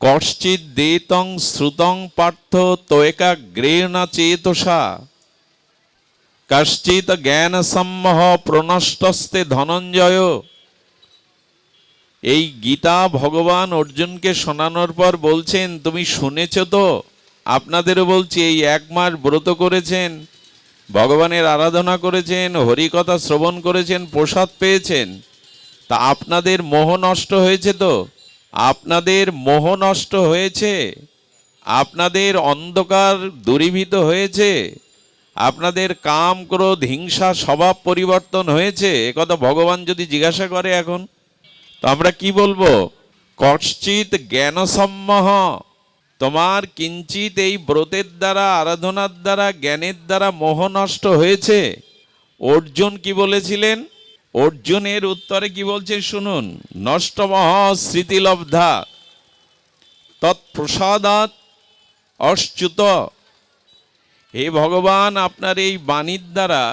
কশ্চিৎ দেতং শ্রুতং পার্থ তোয়েকা গ্রেণ চেতসা। কশ্চিৎ জ্ঞান সম্মহ প্রনষ্টস্তে ধনঞ্জয়। এই গীতা ভগবান অর্জুনকে শোনানোর পর বলছেন, তুমি শুনেছ তো? আপনাদেরও বলছি, এই এক মাস ব্রত করেছেন, ভগবানের আরাধনা করেছেন, হরিকথা শ্রবণ করেছেন, প্রসাদ পেয়েছেন। তা আপনাদের মোহ নষ্ট হয়েছে তো? আপনাদের মোহ নষ্ট হয়েছে, আপনাদের অন্ধকার দূরীভূত হয়েছে, আপনাদের কাম ক্রোধ, হিংসা, স্বভাব পরিবর্তন হয়েছে একথা ভগবান যদি জিজ্ঞাসা করে এখন, তো আমরা কি বলব? কশ্চিত জ্ঞান সম্মহ তোমার কিঞ্চিত এই ব্রতের দ্বারা, আরাধনার দ্বারা, জ্ঞানের দ্বারা মোহ নষ্ট হয়েছে। অর্জুন কি বলেছিলেন? অর্জুনের উত্তরে কি বলছে শুনুন নষ্ট মহ স্মৃতিলব্ধা তৎপ্রসাদাত অশ্চ্যুত হে ভগবান, আপনার এই বাণীর দ্বারা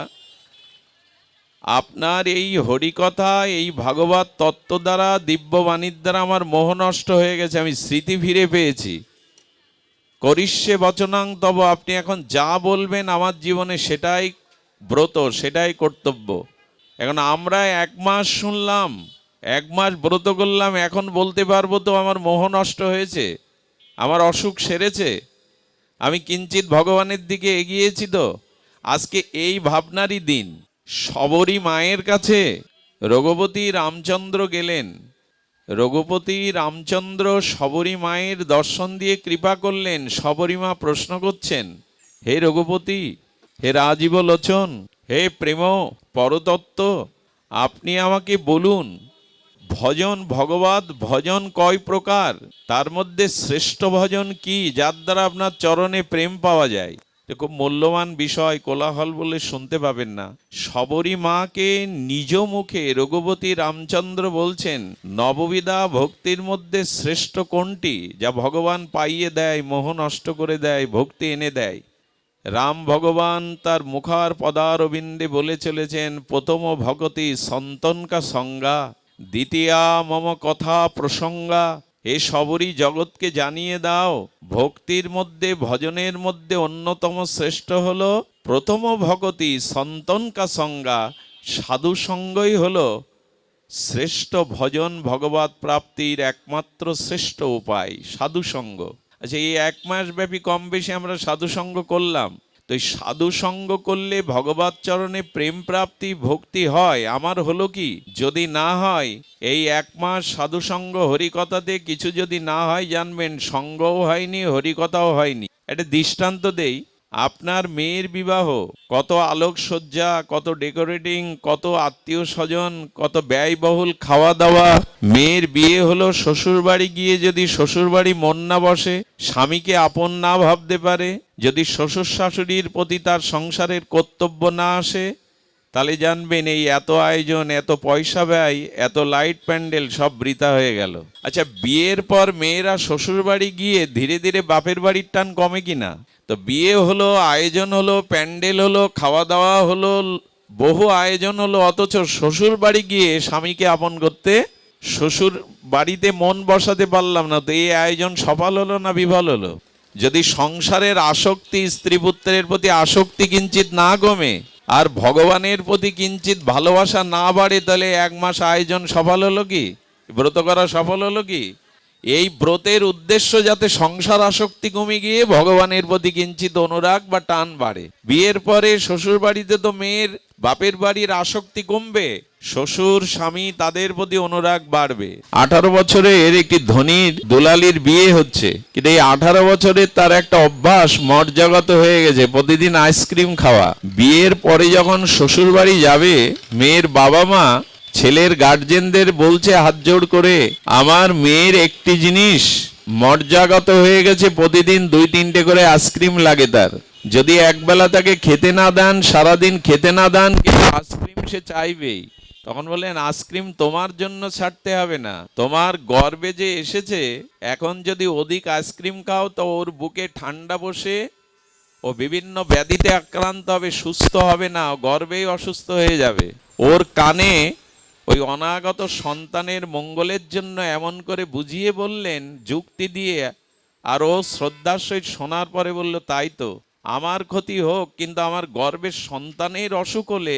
আপনার এই হরিকথা, এই ভাগবত তত্ত্ব দ্বারা দিব্যবাণীর দ্বারা আমার মোহ নষ্ট হয়ে গেছে, আমি স্মৃতি ফিরে পেয়েছি। করিষ্যে বচনাং, তব আপনি এখন যা বলবেন আমার জীবনে সেটাই ব্রত, সেটাই কর্তব্য। এখন আমরা এক মাস শুনলাম, এক মাস ব্রত করলাম, এখন বলতে পারব তো আমার মোহ নষ্ট হয়েছে, আমার অসুখ সেরেছে, আমি কিঞ্চিত ভগবানের দিকে এগিয়েছি তো, আজকে এই ভাবনারই দিন। সবরী মায়ের কাছে, রঘুপতি রামচন্দ্র গেলেন, রঘুপতি রামচন্দ্র সবরী মায়ের দর্শন দিয়ে কৃপা করলেন সবরী মা প্রশ্ন করছেন, হে রঘুপতি, হে রাজীব লোচন হে প্রেম পরতত্ত্ব আপনি আমাকে বলুন, ভজন ভগবত ভজন কয় প্রকার? তার মধ্যে শ্রেষ্ঠ ভজন কি, যার দ্বারা আপনার চরণে প্রেম পাওয়া যায়? খুব মূল্যবান বিষয়, কোলাহল বলে শুনতে পাবেন না। সবরী মাকে নিজ মুখে রঘুপতি রামচন্দ্র বলছেন নববিধা ভক্তির মধ্যে শ্রেষ্ঠ কোনটি? যা ভগবান পাইয়ে দেয়, মোহ নষ্ট করে দেয়, ভক্তি এনে দেয়। রাম ভগবান তার মুখার পদারবিন্দে বলে চলেছেন, প্রথম ভগতি সন্তনকা সংজ্ঞা দ্বিতীয়া মম কথা প্রসঙ্গা। এ সবরই জগৎকে জানিয়ে দাও, ভক্তির মধ্যে, ভজনের মধ্যে অন্যতম শ্রেষ্ঠ হল প্রথম ভগতি সন্তনকা সংজ্ঞা সাধু সঙ্গই হলো শ্রেষ্ঠ ভজন ভগবত প্রাপ্তির একমাত্র শ্রেষ্ঠ উপায়, সাধু সঙ্গ। আচ্ছা এই এক মাস ব্যাপী কম বেশি আমরা সাধুসঙ্গ করলাম। তো এই সাধু সঙ্গ করলে ভগবত চরণে প্রেম প্রাপ্তি, ভক্তি হয়। আমার হলো কি? যদি না হয়, এই এক মাস সাধু সঙ্গ হরিকথাতে কিছু যদি না হয় জানবেন, সঙ্গও হয়নি, হরিকথাও হয়নি। একটা দৃষ্টান্ত দেই। আপনার মেয়ের বিবাহ, কত আলোকসজ্জা, কত ডেকোরেটিং, কত আত্মীয় স্বজন কত ব্যয়বহুল খাওয়া দাওয়া মেয়ের বিয়ে হলো শ্বশুর বাড়ি গিয়ে যদি শ্বশুর বাড়ি মন না বসে, স্বামীকে আপন না ভাবতে পারে, যদি শ্বশুর শাশুড়ির প্রতি তার সংসারের কর্তব্য না আসে, তাহলে জানবেন এই এত আয়োজন, এত পয়সা ব্যয়, এত লাইট প্যান্ডেল, সব বৃথা হয়ে গেল। আচ্ছা বিয়ের পর মেয়েরা শ্বশুর বাড়ি গিয়ে ধীরে ধীরে বাপের বাড়ির টান কমে কিনা? তো বিয়ে হলো, আয়োজন হলো, প্যান্ডেল হলো খাওয়া দাওয়া হলো, বহু আয়োজন হলো, অথচ শ্বশুর বাড়ি গিয়ে স্বামীকে আপন করতে শ্বশুর বাড়িতে মন বসাতে পারলাম না, তো এই আয়োজন সফল হলো না বিফল হলো? যদি সংসারের আসক্তি স্ত্রী পুত্রের প্রতি আসক্তি কিঞ্চিত না কমে আর ভগবানের প্রতি কিঞ্চিত ভালোবাসা না বাড়ে, তাহলে এক মাস আয়োজন সফল হলো কি? ব্রত করা সফল হলো কি? এই ব্রতের উদ্দেশ্য যাতে সংসার আসক্তি কমে গিয়ে ভগবানের প্রতি কিঞ্চিত অনুরাগ বা টান বাড়ে। বিয়ের পরে শ্বশুর বাড়িতে তো মেয়ের বাপের বাড়ির আসক্তি কমবে, শ্বশুর, স্বামী তাদের প্রতি অনুরাগ বাড়বে। আঠারো বছরের একটি ধনীর দুলালির বিয়ে হচ্ছে, কিন্তু এই আঠারো বছরের তার একটা অভ্যাস মর্যাগত হয়ে গেছে, প্রতিদিন আইসক্রিম খাওয়া। বিয়ের পরে যখন শ্বশুর বাড়ি যাবে, মেয়ের বাবা মা ছেলের গার্জেনদের বলছে হাত জোড় করে, আমার মেয়ের একটি জিনিস মর্যাগত হয়ে গেছে, প্রতিদিন দুই তিনটে করে আইসক্রিম লাগে তার। যদি একবেলা তাকে খেতে না দেন, সারাদিন খেতে না দেন, কিন্তু আইসক্রিম সে চাইবেই। তখন বললেন, আইসক্রিম তোমার জন্য ছাড়তে হবে না। তোমার গর্বে যে এসেছে, এখন যদি অধিক আইসক্রিম খাও, তো ওর বুকে ঠান্ডা বসে ও বিভিন্ন ব্যাধিতে আক্রান্ত হবে, সুস্থ হবে না গর্বেই অসুস্থ হয়ে যাবে। ওর কানে ওই অনাগত সন্তানের মঙ্গলের জন্য এমন করে বুঝিয়ে বললেন, যুক্তি দিয়ে আর ও শ্রদ্ধার সহিত শোনার পরে বলল, তাই তো, আমার ক্ষতি হোক, কিন্তু আমার গর্বের সন্তানের অসুখ হলে,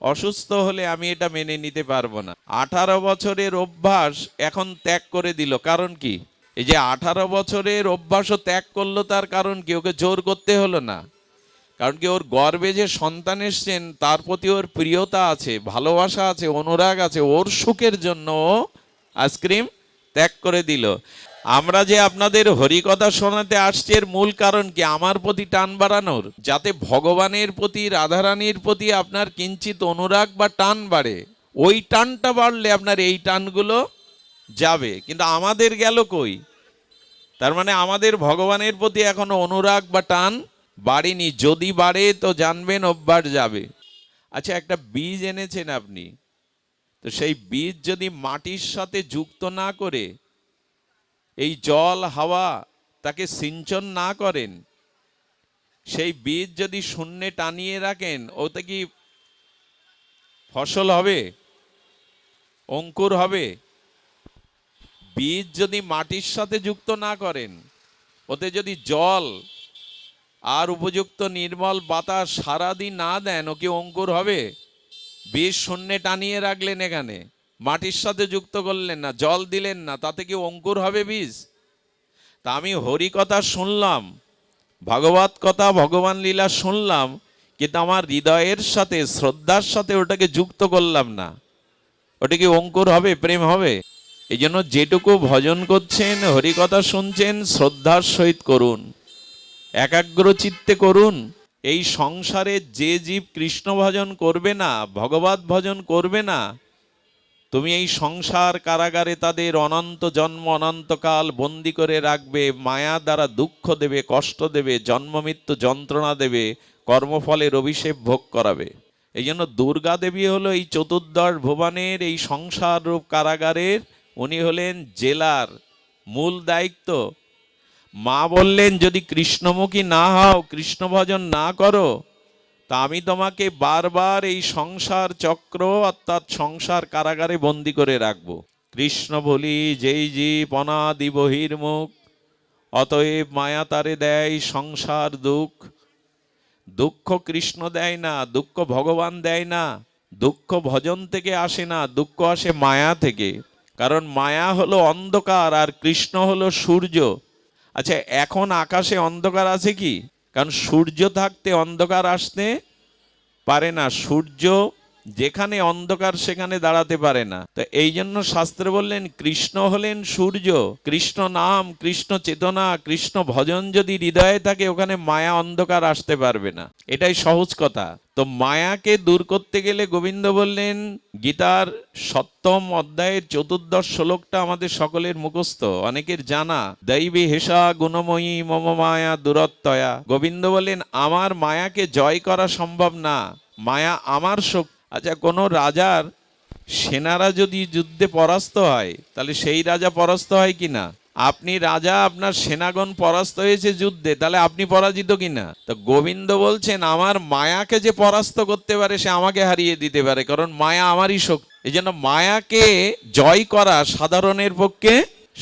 অসুস্থ হলে আমি এটা মেনে নিতে পারব না। আঠারো বছরের অভ্যাস এখন ত্যাগ করে দিল, কারণ কি? এই যে আঠারো বছরের অভ্যাসও ত্যাগ করল, তার কারণ কি? ওকে জোর করতে হলো না। কারণ কি ওর গর্বে যে সন্তান এসছেন, তার প্রতি ওর প্রিয়তা আছে, ভালোবাসা আছে, অনুরাগ আছে, ওর সুখের জন্য আইসক্রিম ত্যাগ করে দিল। আমরা যে আপনাদের হরিকথা শোনাতে আসছি এর মূল কারণ কি? আমার প্রতি টান বাড়ানোর, যাতে ভগবানের প্রতি, রাধারানীর প্রতি আপনার কিঞ্চিত অনুরাগ বা টান বাড়ে। ওই টানটা বাড়লে আপনার এই টানগুলো যাবে। কিন্তু আমাদের গেল কই? তার মানে আমাদের ভগবানের প্রতি এখনও অনুরাগ বা টান বাড়েনি, যদি বাড়ে তো জানবেন অভ্যাস যাবে। আচ্ছা একটা বীজ এনেছেন আপনি। তো সেই বীজ যদি মাটির সাথে যুক্ত না করে, এই জল, হাওয়া তাকে সিঞ্চন না করেন, সেই বীজ যদি শূন্যে টানিয়ে রাখেন, ওতে কি ফসল হবে? অঙ্কুর হবে? বীজ যদি মাটির সাথে যুক্ত না করেন, ওতে যদি জল আর উপযুক্ত নির্মল বাতাস সারাদিন না দেন, ও কি অঙ্কুর হবে? বীজ শূন্যে টানিয়ে রাখলেন এখানে। মাটির সাথে যুক্ত করলেন না, জল দিলেন না, তাতে কি অঙ্কুর হবে বীজ? তা আমি হরি কথা শুনলাম, ভাগবত কথা, ভগবান লীলা শুনলাম, কিন্তু আমার হৃদয়ের সাথে, শ্রদ্ধার সাথে ওটাকে যুক্ত করলাম না। ওটা কি অঙ্কুর হবে, প্রেম হবে? এই জন্য যেটুকু ভজন করছেন হরিকথা শুনছেন, শ্রদ্ধার সহিত করুন। একাগ্র চিত্তে করুন। এই সংসারে যে জীব কৃষ্ণ ভজন করবে না, ভগবত ভজন করবে না, তুমি এই সংসার কারাগারে তাদের অনন্ত জন্ম অনন্তকাল বন্দি করে রাখবে, মায়া দ্বারা দুঃখ দেবে, কষ্ট দেবে, জন্ম মৃত্যু যন্ত্রণা দেবে, কর্মফলের অভিষেক ভোগ করাবে। এই জন্য দুর্গা দেবী হলো এই চতুর্দশ ভুবনের এই সংসার রূপ কারাগারের। উনি হলেন জেলার মূল দায়িত্ব। মা বললেন, যদি কৃষ্ণমুখী না হও কৃষ্ণ ভজন না করো, তা আমি তোমাকে বারবার এই সংসার চক্র অর্থাৎ সংসার কারাগারে বন্দি করে রাখব। কৃষ্ণ বলি, যেই জীব অনাদি বহির্মুখ, অতএব মায়া তারে দেয় সংসার দুঃখ। দুঃখ কৃষ্ণ দেয় না, দুঃখ ভগবান দেয় না, দুঃখ ভজন থেকে আসে না, দুঃখ আসে মায়া থেকে। কারণ মায়া হলো অন্ধকার আর কৃষ্ণ হলো সূর্য। আচ্ছা এখন আকাশে অন্ধকার আছে কি? কারণ সূর্য থাকতে অন্ধকার আসতে পারে না। সূর্য যেখানে অন্ধকার, সেখানে দাঁড়াতে পারে না। তো এই জন্য শাস্ত্রে বললেন, কৃষ্ণ হলেন সূর্য, কৃষ্ণ নাম, কৃষ্ণ চেতনা, কৃষ্ণ ভজন যদি হৃদয়ে থাকে, ওখানে মায়া, অন্ধকার আসতে পারবে না। এটাই সহজ কথা। তো মায়াকে দূর করতে গেলে গোবিন্দ বললেন, গীতার সপ্তম অধ্যায়ের চতুর্দশ শ্লোকটা আমাদের সকলের মুখস্থ। অনেকের জানা, দৈবী হেসা গুণময়ী, মম মায়া দূরত্বয়া। গোবিন্দ বললেন, আমার মায়াকে জয় করা সম্ভব না। মায়া আমার শক্তি আচ্ছা কোনো রাজার সেনারা যদি যুদ্ধে পরাস্ত হয়, তাহলে সেই রাজা পরাস্ত হয় কি না আপনি রাজা, আপনার সেনাগণ পরাস্ত হয়েছে যুদ্ধে, তাহলে আপনি পরাজিত কিনা? তো গোবিন্দ বলছেন, আমার মায়াকে যে পরাস্ত করতে পারে, সে আমাকে হারিয়ে দিতে পারে, কারণ মায়া আমারই শক্তি। এই জন্য মায়াকে জয় করা সাধারণের পক্ষে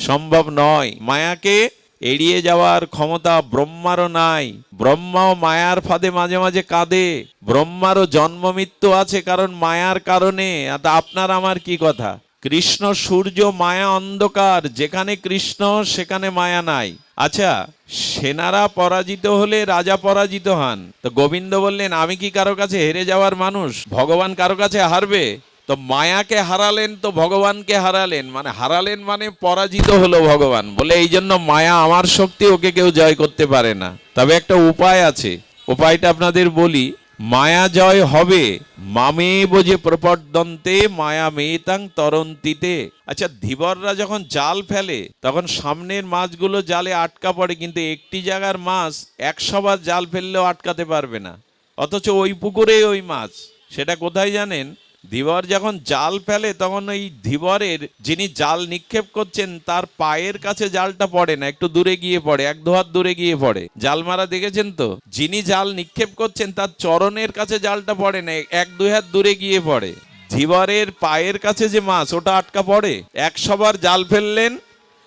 সম্ভব নয়। মায়াকে এড়িয়ে যাওয়ার ক্ষমতা ব্রহ্মারও নাই। ব্রহ্মাও মায়ার ফাঁদে মাঝে মাঝে কাঁদে। ব্রহ্মারও জন্ম মৃত্যু আছে কারণ মায়ার কারণে। আপনার আমার কি কথা? কৃষ্ণ, সূর্য, মায়া অন্ধকার। যেখানে কৃষ্ণ, সেখানে মায়া নাই। আচ্ছা সেনারা পরাজিত হলে রাজা পরাজিত হন। তো গোবিন্দ বললেন, আমি কি কারও কাছে হেরে যাওয়ার মানুষ? ভগবান কারও কাছে হারবে? তো মায়াকে হারালেন, তো ভগবানকে হারালেন। মানে হারালেন মানে পরাজিত হলো ভগবান। বলে এই জন্য মায়া আমার শক্তি, ওকে কেউ জয় করতে পারে না। তবে একটা উপায় আছে। উপায়টা আপনাদের বলি, মায়া জয় হবে, মামে বোঝে প্রপর্দন্তে মায়া মেতাং তরন্তিতে। আচ্ছা ধীবররা যখন জাল ফেলে, তখন সামনের মাছগুলো জালে আটকা পড়ে, কিন্তু একটি জায়গার মাছ একশো বার জাল ফেললেও আটকাতে পারবে না। অথচ ওই পুকুরে ওই মাছ। সেটা কোথায় জানেন? ধীবর যখন জাল ফেলে, তখন ওই ধীবরের যিনি জাল নিক্ষেপ করছেন, তার পায়ের কাছে জালটা পড়ে না, একটু দূরে গিয়ে পড়ে, এক দু হাত দূরে গিয়ে পড়ে। জাল মারা দেখেছেন তো? যিনি জাল নিক্ষেপ করছেন, তার চরণের কাছে জালটা পড়ে না, এক দুই হাত দূরে গিয়ে পড়ে। ধীবরের পায়ের কাছে যে মাছ, ওটা আটকা পড়ে? একশোবার জাল ফেললেন,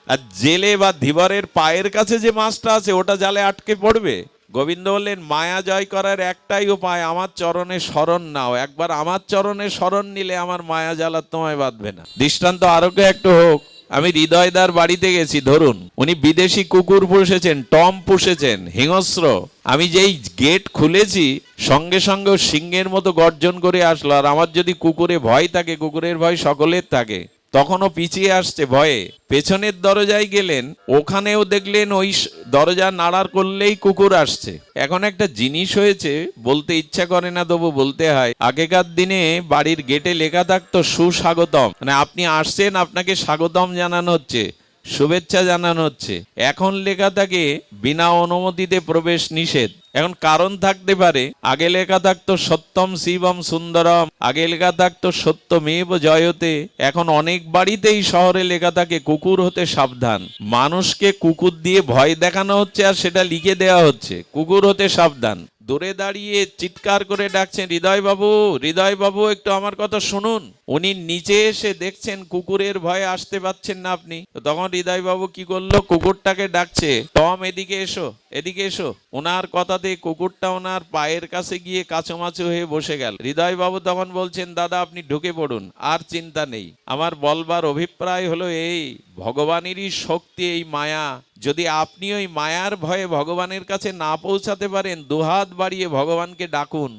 আর জেলে বা ধীবরের পায়ের কাছে যে মাছটা আছে, ওটা জালে আটকে পড়বে? গোবিন্দ বললেন, মায়া জয় করার একটাই উপায়, আমার চরণে স্মরণ নাও। একবার আমার চরণে শরণ নিলে আমার মায়া জ্বালা তোমায় বাঁধবে না। দৃষ্টান্ত আরও একটু হোক। আমি হৃদয়দার বাড়িতে গেছি, ধরুন। উনি বিদেশি কুকুর পুষেছেন, টম পুষেছেন, হিংস্র। আমি যেই গেট খুলেছি, সঙ্গে সঙ্গে সিংহের মতো গর্জন করে আসলো। আর আমার যদি কুকুরে ভয় থাকে, কুকুরের ভয় সকলের থাকে। তখনও পিছিয়ে আসছে ভয়ে। পেছনের দরজায় গেলেন, ওখানেও দেখলেন ওই দরজা নাড়ার করলেই কুকুর আসছে। এখন একটা জিনিস হয়েছে, বলতে ইচ্ছা করে না, তবু বলতে হয়। আগেকার দিনে বাড়ির গেটে লেখা থাকতো, সুস্বাগতম। মানে আপনি আসছেন, আপনাকে স্বাগতম জানানো হচ্ছে। শুভেচ্ছা জানানো হচ্ছে। এখন লেখা থাকে, বিনা অনুমতিতে প্রবেশ নিষেধ। এখন কারণ থাকতে পারে, আগে লেখা থাকতো সত্যম শিবম সুন্দরম, আগে লেখা থাকতো সত্যমেব জয়তে। এখন অনেক বাড়িতেই শহরে লেখা থাকে, কুকুর হতে সাবধান। মানুষকে কুকুর দিয়ে ভয় দেখানো হচ্ছে আর সেটা লিখে দেওয়া হচ্ছে, কুকুর হতে সাবধান। দূরে দাঁড়িয়ে চিৎকার করে ডাকছেন, হৃদয় বাবু হৃদয় বাবু, একটু আমার কথা শুনুন। উনি নিচে এসে দেখছেন কুকুরের ভয়ে আসতে পাচ্ছেন না আপনি। তখন হৃদয় বাবু কি করল? কুকুরটাকে ডাকছে, টম, এদিকে এসো এদিকে এসো। ওনার কথাতে কুকুরটা ওনার পায়ের কাছে গিয়ে কাছুমাছু হয়ে বসে গেল। হৃদয় বাবু তখন বলছেন, দাদা, আপনি ঢুকে পড়ুন, আর চিন্তা নেই। আমার বলবার অভিপ্রায় হলো এই, ভগবানেরই শক্তি, এই মায়া যদি আপনি ওই মায়ার ভয়ে ভগবানের কাছে না পৌঁছাতে পারেন, দুহাত বাড়িয়ে ভগবানকে ডাকুন।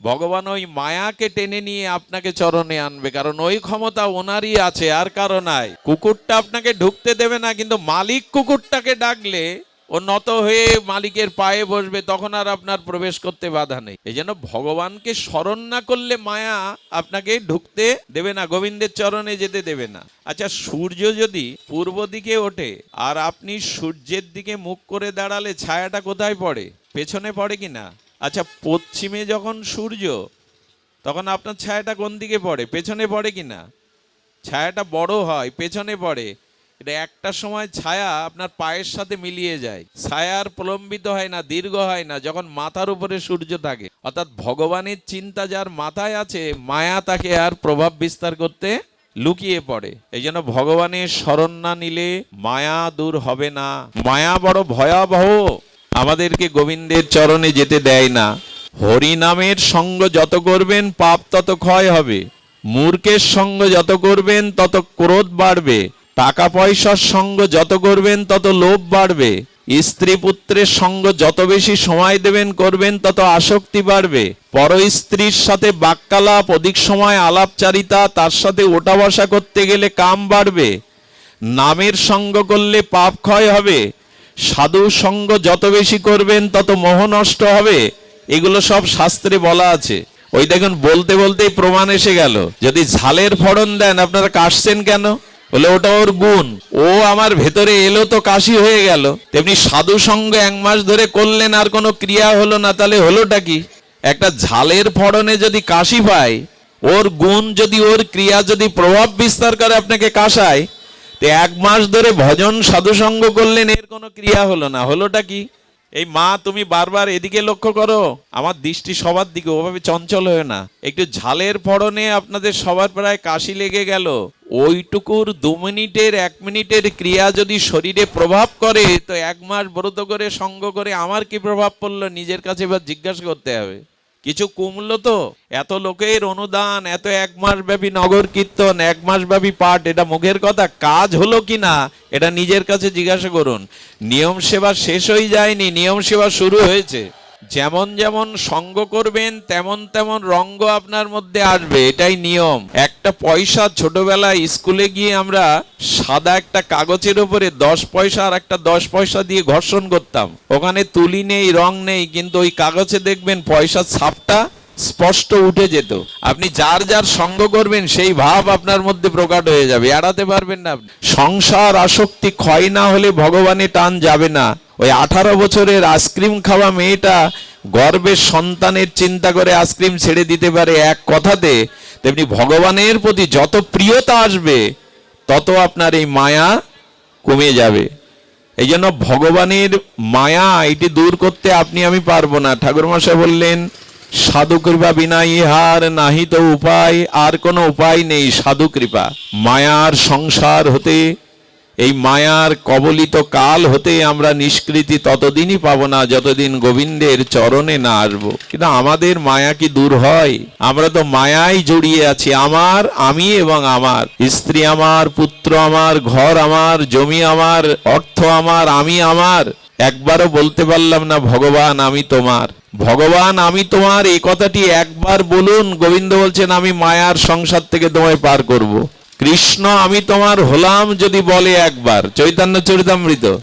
ভগবান ওই মায়াকে টেনে নিয়ে আপনাকে চরণে আনবে, কারণ ওই ক্ষমতা ওনারই আছে, আর কারও নাই। কুকুরটা আপনাকে ঢুকতে দেবে না, কিন্তু মালিক কুকুরটাকে ডাকলে ও নত হয়ে মালিকের পায়ে বসবে, তখন আর আপনার প্রবেশ করতে বাধা নেই। এই জন্য ভগবানকে স্মরণ না করলে মায়া আপনাকে ঢুকতে দেবে না, গোবিন্দের চরণে যেতে দেবে না। আচ্ছা সূর্য যদি পূর্ব দিকে ওঠে, আর আপনি সূর্যের দিকে মুখ করে দাঁড়ালে ছায়াটা কোথায় পড়ে? পেছনে পড়ে কি না? আচ্ছা পশ্চিমে যখন সূর্য, তখন আপনার ছায়াটা কোন দিকে পড়ে? পেছনে পড়ে কি না? ছায়াটা বড় হয়, পেছনে পড়ে। এটা একটা সময় ছায়া আপনার পায়ের সাথে মিলিয়ে যায়। ছায়ার প্রলম্বিত হয় না, দীর্ঘ হয় না, যখন মাথার উপরে সূর্য থাকে। অর্থাৎ ভগবানের চিন্তা যার মাথায় আছে, মায়া তাকে আর প্রভাব বিস্তার করতে লুকিয়ে পড়ে। এই জন্য ভগবানের শরণ না নিলে মায়া দূর হবে না। মায়া বড় ভয়াবহ। আমাদেরকে গোবিন্দের চরণে যেতে দেয় না। হরিনামের সঙ্গ যত করবেন, পাপ তত ক্ষয় হবে। মূর্খের সঙ্গ যত করবেন, তত ক্রোধ বাড়বে। টাকা পয়সার সঙ্গ যত করবেন তত লোভ বাড়বে। স্ত্রী পুত্রের সঙ্গ যত বেশি সময় দেবেন করবেন তত আসক্তি বাড়বে। পর স্ত্রীর সাথে বাক্যালাপ, অধিক সময় আলাপচারিতা, তার সাথে ওঠা বসা করতে গেলে কাম বাড়বে। নামের সঙ্গ করলে পাপ ক্ষয় হবে। সাধু সঙ্গ যত বেশি করবেন তত মোহ নষ্ট হবে। এগুলো সব শাস্ত্রে বলা আছে। ওই দেখুন, বলতে বলতেই প্রমাণ এসে গেল। যদি ঝালের ফড়ন দেন, আপনারা কাশছেন কেন? বলে, ওটা ওর গুণ। ও আমার ভেতরে এলো তো কাশি হয়ে গেল। তেমনি সাধু সঙ্গ এক মাস ধরে করলেন, আর কোনো ক্রিয়া হলো না, তাহলে হলোটা কি? একটা ঝালের ফড়নে যদি কাশি পায়, ওর গুণ যদি, ওর ক্রিয়া যদি প্রভাব বিস্তার করে আপনাকে কাশায়, তো এক মাস ধরে ভজন সাধুসঙ্গ করলেন, এর কোনো ক্রিয়া হলো না। হলোটা কি? এই মা, তুমি বারবার এদিকে লক্ষ্য করো, আমার দৃষ্টি সবার দিকে ওভাবে চঞ্চল হয়ে না। একটু ঝালের ফড়নে আপনাদের সবার প্রায় কাশি লেগে গেল। ওইটুকুর দু মিনিটের, এক মিনিটের ক্রিয়া যদি শরীরে প্রভাব করে, তো এক মাস ব্রত করে, সঙ্গ করে আমার কি প্রভাব পড়ল? নিজের কাছে এবার জিজ্ঞাসা করতে হবে। কিছু কমলো তো? এত লোকের অনুদান, এত এক মাস ব্যাপী নগর কীর্তন, এক মাস ব্যাপী পাঠ, এটা মুখের কথা? কাজ হলো কি না? এটা নিজের কাছে জিজ্ঞাসা করুন। নিয়ম সেবা শেষ হয়ে যায়নি, নিয়ম সেবা শুরু হয়েছে। যেমন যেমন সঙ্গ করবেন, তেমন তেমন রঙ্গ আপনার মধ্যে আসবে। এটাই নিয়ম। একটা পয়সা ছোটবেলায় স্কুলে গিয়ে আমরা সাদা একটা কাগজের উপরে দশ পয়সা আর একটা দশ পয়সা দিয়ে ঘর্ষণ করতাম। ওখানে তুলি নেই, রং নেই, কিন্তু ওই কাগজে দেখবেন পয়সার ছাপটা স্পষ্ট উঠে যেত। আপনি যার যার সঙ্গ করবেন, সেই ভাব আপনার মধ্যে প্রকাট হয়ে যাবে। এড়াতে পারবেন না সংসার আসক্তি ক্ষয় না হলে ভগবানে টান যাবে না। ওই আঠারো বছরের আইসক্রিম খাওয়া মেয়েটা গর্বের সন্তানের চিন্তা করে আইসক্রিম ছেড়ে দিতে পারে এক কথাতে, তেমনি ভগবানের প্রতি যত প্রিয়তা আসবে, তত আপনার এই মায়া কমে যাবে। এই জন্য ভগবানের মায়া এটি দূর করতে আপনি আমি পারব না। ঠাকুর মশাই বললেন, সাধু কৃপা বিনা ইহার নাহি তো উপায়, আর কোনো উপায় নেই সাধু কৃপা। মায়ার সংসার হতে এই মায়ার কবলিত কাল হতে আমরা নিষ্কৃতি ততদিনই পাবো না, যতদিন গোবিন্দের চরণে না আসব। কিন্তু আমাদের মায়া কি দূর হয়? আমরা তো মায়াই জড়িয়ে আছি, আমার, আমি এবং আমার। স্ত্রী আমার, পুত্র আমার, ঘর আমার, জমি আমার, অর্থ আমার, আমি আমার। একবারও বলতে পারলাম না, ভগবান, আমি তোমার। ভগবান, আমি তোমার, এই কথাটি একবার বলুন। গোবিন্দ বলছেন, আমি মায়ার সংসার থেকে তোমায় পার করব। কৃষ্ণ, আমি তোমার হলাম যদি বলে একবার। চৈতন্য চরিতামৃত।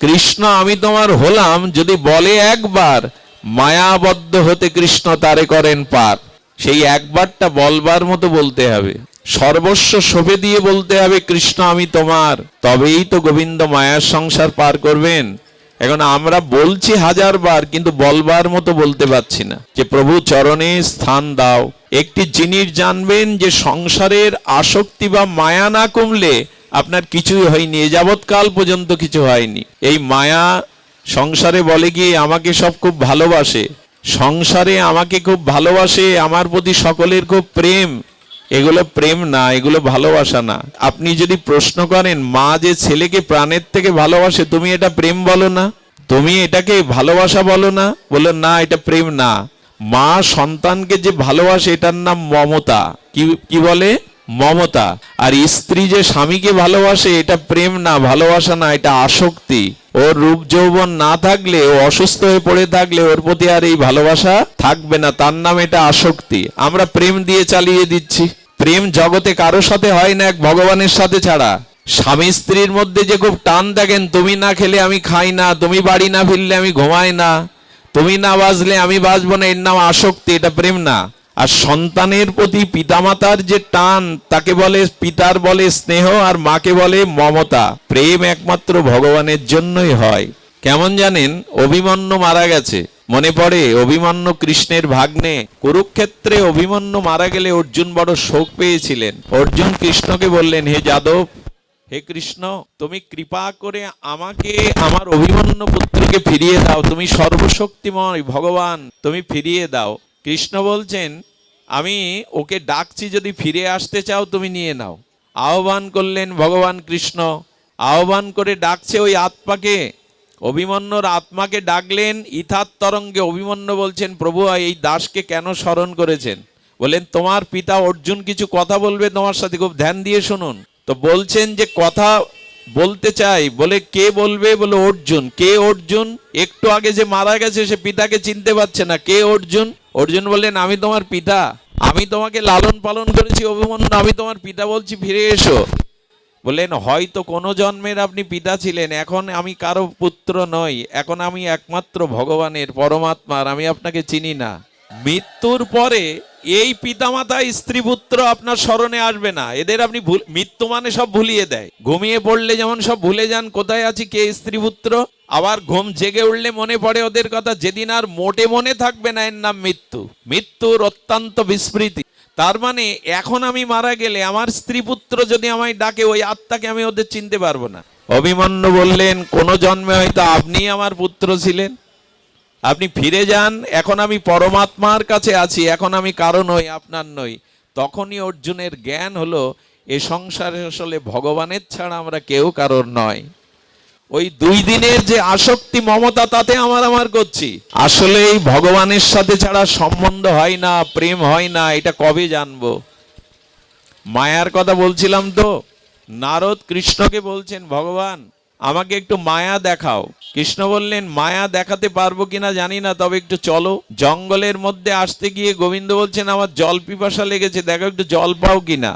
কৃষ্ণ, আমি তোমার হলাম যদি বলে একবার। মায়াবদ্ধ হতে কৃষ্ণ তারে করেন পার। সেই একবারটা বলবার মতো বলতে হবে। সর্বস্ব শোভে দিয়ে বলতে হবে, কৃষ্ণ, আমি তোমার। তবেই তো গোবিন্দ মায়ার সংসার পার করবেন। এখন আমরা বলছি হাজার বার কিন্তু বলবার মতো বলতে পারছি না। যে প্রভু চরণে স্থান দাও। একটি জিনিস জানবেন যে সংসারের আসক্তি বা মায়া না কমলে আপনার কিছুই হয়নি। এ যাবৎকাল পর্যন্ত কিছু হয়নি। এই মায়া সংসারে বলে গিয়ে আমাকে সব খুব ভালোবাসে। সংসারে আমাকে খুব ভালোবাসে। আমার প্রতি সকলের খুব প্রেম। এগুলো প্রেম না, এগুলো ভালোবাসা না। আপনি যদি প্রশ্ন করেন, মা যে ছেলেকে প্রাণের থেকে ভালোবাসে, তুমি এটা প্রেম বলো না? তুমি এটাকে ভালোবাসা বলো না? বলো না, এটা প্রেম না। মা সন্তানকে যে ভালোবাসে, এটার নাম মমতা। কি কি বলে? মমতা। আর স্ত্রী যে স্বামীকে ভালোবাসে, এটা প্রেম না, ভালোবাসা না, এটা আসক্তি। ওর রূপ যৌবন না থাকলে, ও অসুস্থ হয়ে পড়ে থাকলে, ওর প্রতি আর এই ভালোবাসা থাকবে না। তার নাম এটা আসক্তি। আমরা প্রেম দিয়ে চালিয়ে দিচ্ছি। প্রেম জগতে কারও সাথে হয় না এক ভগবানের সাথে ছাড়া। স্বামী স্ত্রীর মধ্যে যে খুব টান দেখেন, তুমি না খেলে আমি খাই না, তুমি বাড়ি না ফিরলে আমি ঘুমাই না, তুমি না বাজলে আমি বাজবো না, এর নাম আসক্তি, এটা প্রেম না। আর সন্তানের প্রতি পিতামাতার যে টান, তাকে বলে পিতার বলে স্নেহ, আর মাকে বলে মমতা। প্রেম একমাত্র ভগবানের জন্যই হয়। কেমন জানেন? অভিমন্যু মারা গেছে। মনে পড়ে, অভিমন্যু কৃষ্ণের ভাগ্নে কুরুক্ষেত্রে অভিমন্যু মারা গেলে অর্জুন বড় শোক পেয়েছিলেন। অর্জুন কৃষ্ণকে বললেন, হে যাদব, হে কৃষ্ণ, তুমি কৃপা করে আমাকে আমার অভিমন্যু পুত্রকে ফিরিয়ে দাও। তুমি সর্বশক্তিময় ভগবান, তুমি ফিরিয়ে দাও। কৃষ্ণ বলছেন, আমি ওকে ডাকছি, যদি ফিরে আসতে চাও, তুমি নিয়ে নাও। আহ্বান করলেন ভগবান কৃষ্ণ। আহ্বান করে ডাকছে ওই আত্মাকে। অভিমন্যুর আত্মাকে ডাকলেন ইথার তরঙ্গে অভিমন্যু বলছেন, প্রভু এই দাসকে কেন স্মরণ করেছেন? বলেন তোমার পিতা অর্জুন কিছু কথা বলবে তোমার সাথে, খুব ধ্যান দিয়ে শুনুন। তো বলছেন যে, কথা বলতে চাই। বলে, কে বলবে? বলে, অর্জুন। কে অর্জুন? একটু আগে যে মারা গেছে, সে পিতাকে চিনতে পারছে না, কে অর্জুন? অর্জুন বললেন, আমি তোমার পিতা। আমি তোমাকে লালন পালন করেছি, অভিমন্যু, আমি তোমার পিতা বলছি, ফিরে এসো। বললেন, হয়তো কোনো জন্মের আপনি পিতা ছিলেন, এখন আমি কারও পুত্র নই, এখন আমি একমাত্র ভগবানের পরমাত্মার আমি আপনাকে চিনি না। মৃত্যুর পরে এই পিতামাতা স্ত্রী পুত্র আপনার স্মরণে আসবে না। এদের আপনি মৃত্যু মানে সব ভুলিয়ে দেয়। ঘুমিয়ে পড়লে যেমন সব ভুলে যান, কোথায় আছি কে স্ত্রী পুত্র আবার ঘুম জেগে উঠলে মনে পড়ে ওদের কথা, যেদিন আর মোটে মনে থাকবে না এর নাম মৃত্যু। মৃত্যুর অত্যন্ত বিস্মৃতি। তার মানে এখন আমি মারা গেলে আমার স্ত্রী পুত্র যদি আমায় ডাকে, ওই আত্মাকে আমি ওদের চিনতে পারব না। অভিমন্যু বললেন, কোন জন্মে হয়তো আপনি আমার পুত্র ছিলেন। আপনি ফিরে যান, এখন আমি পরমাত্মার কাছে আছি, এখন আমি কারও নই আপনার নই। তখনই অর্জুনের জ্ঞান হলো, এ সংসারে আসলে ভগবানের ছাড়া আমরা কেউ কারোর নয়। ওই দুই দিনের যে আসক্তি, মমতা, তাতে আমার আমার করছি। আসলে এই ভগবানের সাথে ছাড়া সম্বন্ধ হয় না, প্রেম হয় না, এটা কবে জানব? মায়ার কথা বলছিলাম তো, নারদ কৃষ্ণকে বলছেন, ভগবান আমাকে একটু মায়া দেখাও। কৃষ্ণ বললেন, মায়া দেখাতে পারব কিনা জানি না, তবে একটু চলো। জঙ্গলের মধ্যে আসতে গিয়ে গোবিন্দ বলছেন, আমার জল পিপাসা লেগেছে, দেখো একটু জল পাও কিনা।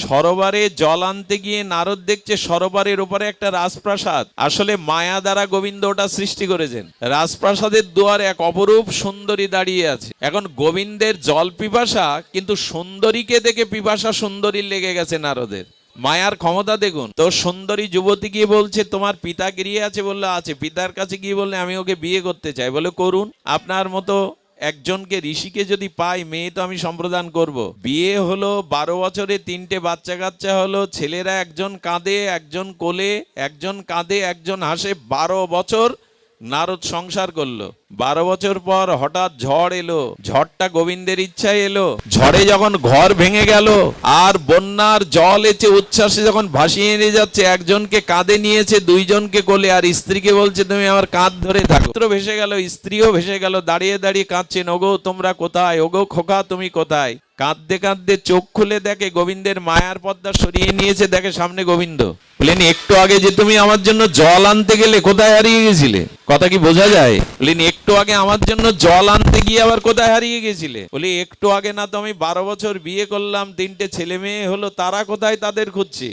সরোবরে জল আনতে গিয়ে নারদ দেখছে, সরোবরের উপরে একটা রাজপ্রাসাদ। আসলে মায়া দ্বারা গোবিন্দ ওটা সৃষ্টি করেছেন। রাজপ্রাসাদের দুয়ারে এক অপরূপ সুন্দরী দাঁড়িয়ে আছে। এখন গোবিন্দের জল পিপাসা, কিন্তু সুন্দরীকে দেখে পিপাসা সুন্দরী লেগে গেছে নারদের। মায়ার ক্ষমতা দেখুন। তো সুন্দরী যুবতী গিয়ে বলছে, তোমার পিতা গিয়ে আছে বললে, আছে, পিতার কাছে গিয়ে বললে আমি ওকে বিয়ে করতে চাই। বলে, করুন, আপনার মতো একজনকে ঋষিকে যদি পাই, মেয়ে তো আমি সম্প্রদান করব। বিয়ে হলো বারো বছরে, তিনটে বাচ্চা কাচ্চা হলো, ছেলেরা একজন কাঁদে, একজন কোলে, একজন কাঁদে, একজন হাসে। বারো বছর নারদ সংসার করল। বারো বছর পর হঠাৎ ঝড় এলো, ঝড়টা গোবিন্দের ইচ্ছায় এলো। ঝড়ে যখন ঘর ভেঙে গেল, আর বন্যার জল এসে উচ্ছ্বাসে যখন ভাসিয়ে নিয়ে যাচ্ছে, একজনকে কাঁধে নিয়েছে, দুইজনকে কোলে, আর স্ত্রীকে বলছে, তুমি আমার কাঁধ ধরে থাকো। ভেসে গেল, স্ত্রীও ভেসে গেল, দাঁড়িয়ে দাঁড়িয়ে কাঁদছেন ওগো তোমরা কোথায়? ওগো খোকা, তুমি কোথায়? কাঁদতে কাঁদতে চোখ খুলে দেখে গোবিন্দের মায়ার পর্দা সরিয়ে নিয়েছে, দেখে সামনে গোবিন্দ। বলেন, একটু আগে যে তুমি আমার জন্য জল আনতে গেলে কোথায় হারিয়ে গেছিলে? কথা কি বোঝা যায়? বলেন, একটু আগে আমার জন্য জল আনতে গিয়ে আবার কোথায় হারিয়ে গেছিলে? বলি, একটু আগে না তো আমি বারো বছর বিয়ে করলাম, তিনটে ছেলে মেয়ে হলো, তারা কোথায় তাদের খুঁজছি?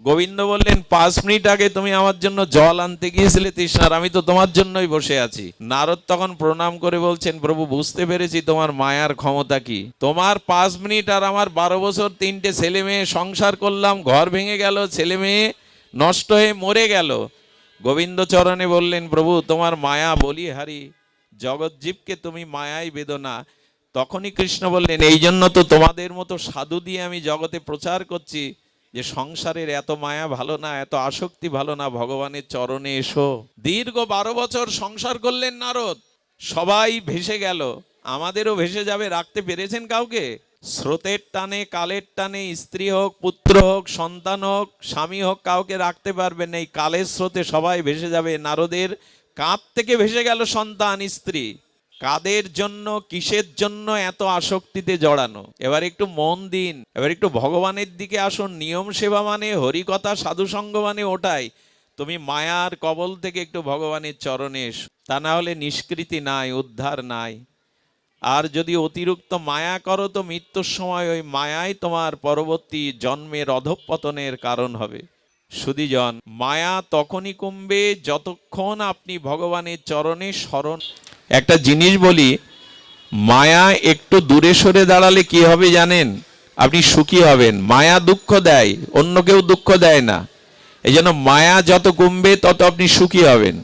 গোবিন্দ বললেন, পাঁচ মিনিট আগে তুমি আমার জন্য জল আনতে গিয়েছিলে তৃষ্ণার আমি তো তোমার জন্যই বসে আছি। নারদ তখন প্রণাম করে বলছেন, প্রভু, বুঝতে পেরেছি তোমার মায়ার ক্ষমতা কি। তোমার পাঁচ মিনিট আর আমার বারো বছর তিনটে ছেলে মেয়ে সংসার করলাম, ঘর ভেঙে গেল, ছেলে মেয়ে নষ্ট হয়ে মরে গেল। গোবিন্দ চরণে বললেন, প্রভু, তোমার মায়া বলি হারি জগৎজীবকে তুমি মায়াই বেদনা। তখনই কৃষ্ণ বললেন এই জন্য তো তোমাদের মতো সাধু দিয়ে আমি জগতে প্রচার করছি। যে সংসারের এত মায়া ভালো না, এত আসক্তি ভালো না, ভগবানের চরণে এসো। দীর্ঘ বারো বছর সংসার করলেন নারদ, সবাই ভেসে গেল। আমাদেরও ভেসে যাবে, রাখতে পেরেছেন কাউকে? স্রোতের টানে, কালের টানে, স্ত্রী হোক, পুত্র হোক, সন্তান হোক, স্বামী হোক, কাউকে রাখতে পারবেন এই কালের স্রোতে সবাই ভেসে যাবে। নারদের কাঁধ থেকে ভেসে গেল সন্তান, স্ত্রী। কাদের জন্য, কিসের জন্য এত আসক্তিতে জড়ানো? এবার একটু মন দিন, এবার একটু ভগবানের দিকে আসুন। নিয়ম সেবা মানে হরিকথা সাধুসঙ্গ মানে ওটাই। তুমি মায়ার কবল থেকে একটু ভগবানের চরণে এসো। তা না হলে নিষ্কৃতি নাই, উদ্ধার নাই। আর যদি অতিরিক্ত মায়া করো তো মৃত্যুর সময় ওই মায়াই তোমার পরবর্তী জন্মের অধঃপতনের কারণ হবে। সুদীজন মায়া তখনই কমবে যতক্ষণ আপনি ভগবানের চরণে স্মরণ একটা জিনিস বলি, মায়া একটু দূরে সরে দাঁড়ালে কি হবে জানেন? আপনি সুখী হবেন। মায়া দুঃখ দেয়, অন্য কেউ দুঃখ দেয় না। এই জন্য মায়া যত কমবে, তত আপনি সুখী হবেন।